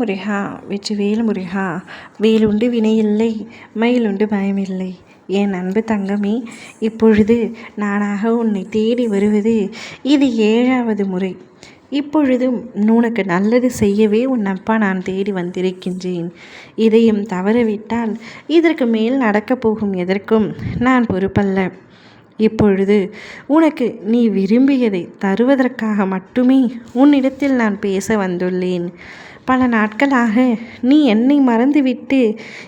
முருகா வெற்றிவேல் முருகா வேலுண்டு வினையில்லை மயிலுண்டு பயமில்லை. என் அன்பு தங்கமே இப்பொழுது நானாக உன்னை தேடி வருவது இது ஏழாவது முறை. இப்பொழுதும் உனக்கு நல்லது செய்யவே உன் அப்பா நான் தேடி வந்திருக்கின்றேன். இதையும் தவறவிட்டால் இதற்கு மேல் நடக்கப் போகும் எதற்கும் நான் பொறுப்பல்ல. இப்பொழுது உனக்கு நீ விரும்பியதை தருவதற்காக மட்டுமே உன்னிடத்தில் நான் பேச வந்துள்ளேன். பல நாட்களாக நீ என்னை மறந்துவிட்டு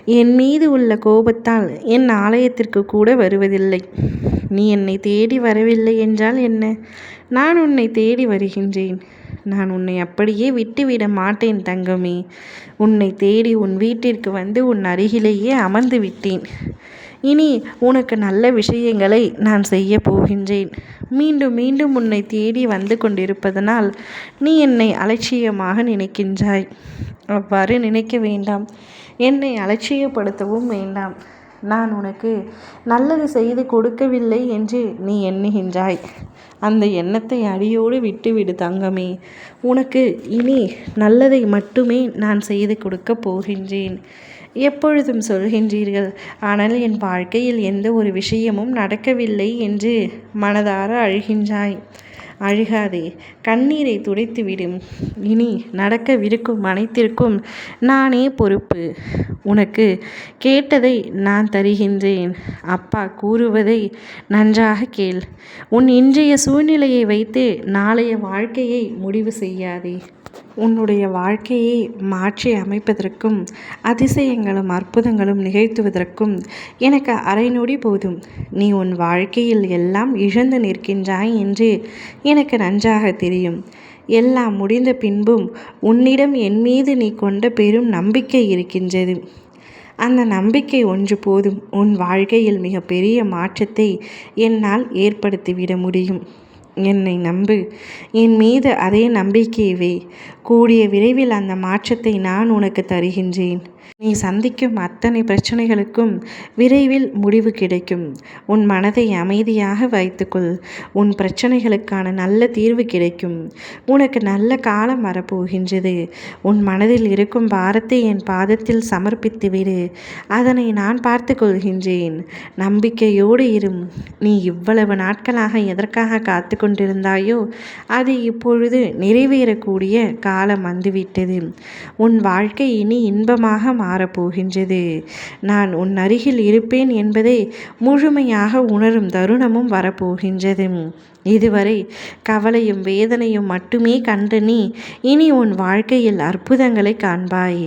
என் மீது உள்ள கோபத்தால் என் ஆலயத்திற்கு கூட வருவதில்லை. நீ என்னை தேடி வரவில்லை என்றால் என்ன? நான் உன்னை தேடி வருகின்றேன். நான் உன்னை அப்படியே விட்டுவிட மாட்டேன் தங்கமே. உன்னை தேடி உன் வீட்டிற்கு வந்து உன் அருகிலேயே அமர்ந்து விட்டேன். இனி உனக்கு நல்ல விஷயங்களை நான் செய்ய போகின்றேன். மீண்டும் மீண்டும் உன்னை தேடி வந்து கொண்டிருப்பதனால் நீ என்னை அலட்சியமாக நினைக்கின்றாய். அவ்வாறு நினைக்க வேண்டாம். என்னை அலட்சியப்படுத்தவும் வேண்டாம். நான் உனக்கு நல்லது செய்து கொடுக்கவில்லை என்று நீ எண்ணுகின்றாய். அந்த எண்ணத்தை அடியோடு விட்டுவிடு தங்கமே. உனக்கு இனி நல்லதை மட்டுமே நான் செய்து கொடுக்கப் போகின்றேன். எப்பொழுதும் சொல்கின்றீர்கள் ஆனால் என் வாழ்க்கையில் எந்த ஒரு விஷயமும் நடக்கவில்லை என்று மனதார அழுகின்றாய். அழுகாதே. கண்ணீரை துடைத்துவிடும். இனி நடக்கவிருக்கும் அனைத்திற்கும் நானே பொறுப்பு. உனக்கு கேட்டதை நான் தருகின்றேன். அப்பா கூறுவதை நன்றாக கேள். உன் இன்றைய சூழ்நிலையை வைத்து நாளைய வாழ்க்கையை முடிவு செய்யாதே. உன்னுடைய வாழ்க்கையை மாற்றி அமைப்பதற்கும் அதிசயங்களும் அற்புதங்களும் நிகழ்த்துவதற்கும் எனக்கு அரை நொடி போதும். நீ உன் வாழ்க்கையில் எல்லாம் இழந்து நிற்கின்றாய் என்று எனக்கு நன்றாக தெரியும். எல்லாம் முடிந்த பின்பும் உன்னிடம் என் மீது நீ கொண்ட பெரும் நம்பிக்கை இருக்கின்றது. அந்த நம்பிக்கை ஒன்று போதும். உன் வாழ்க்கையில் மிகப்பெரிய மாற்றத்தை என்னால் ஏற்படுத்திவிட முடியும். என்னை நம்பு. என் மீது அதே நம்பிக்கையவே கூடிய விரைவில் அந்த மாற்றத்தை நான் உனக்கு தருகின்றேன். நீ சந்திக்கும் அத்தனை பிரச்சனைகளுக்கும் விரைவில் முடிவு கிடைக்கும். உன் மனதை அமைதியாக வைத்துக்கொள். உன் பிரச்சனைகளுக்கான நல்ல தீர்வு கிடைக்கும். உனக்கு நல்ல காலம் வரப்போகின்றது. உன் மனதில் இருக்கும் பாரத்தை என் பாதத்தில் சமர்ப்பித்து விடு. அதனை நான் பார்த்து கொள்கின்றேன். நம்பிக்கையோடு இரும். நீ இவ்வளவு நாட்களாக எதற்காக காத்து கொண்டிருந்தாயோ அது இப்பொழுது நிறைவேறக்கூடிய காலம் வந்துவிட்டது உன் வாழ்க்கை இனி இன்பமாக மாறப்போகின்றது நான் உன் அருகில் இருப்பேன் என்பதை முழுமையாக உணரும் தருணமும் வரப்போகின்றது இதுவரை கவலையும் வேதனையும் மட்டுமே கண்டு நீ இனி உன் வாழ்க்கையில் அற்புதங்களை காண்பாய்.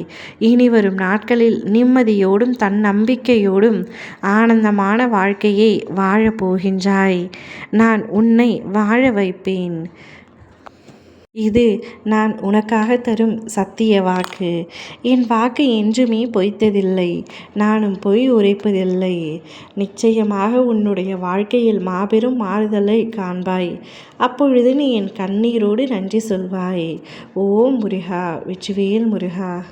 இனி வரும் நாட்களில் நிம்மதியோடும் தன்னம்பிக்கையோடும் ஆனந்தமான வாழ்க்கையை வாழப்போகின்றாய் நான் உன்னை வாழ வைப்பேன். இது நான் உனக்காக தரும் சத்திய வாக்கு. என் வாக்கு என்றுமே பொய்த்ததில்லை நானும் பொய் உரைப்பதில்லை. நிச்சயமாக உன்னுடைய வாழ்க்கையில் மாபெரும் மாறுதலை காண்பாய். அப்பொழுது நீ என் கண்ணீரோடு நன்றி சொல்வாய். ஓம் முருகா வெற்றிவேல் முருகா.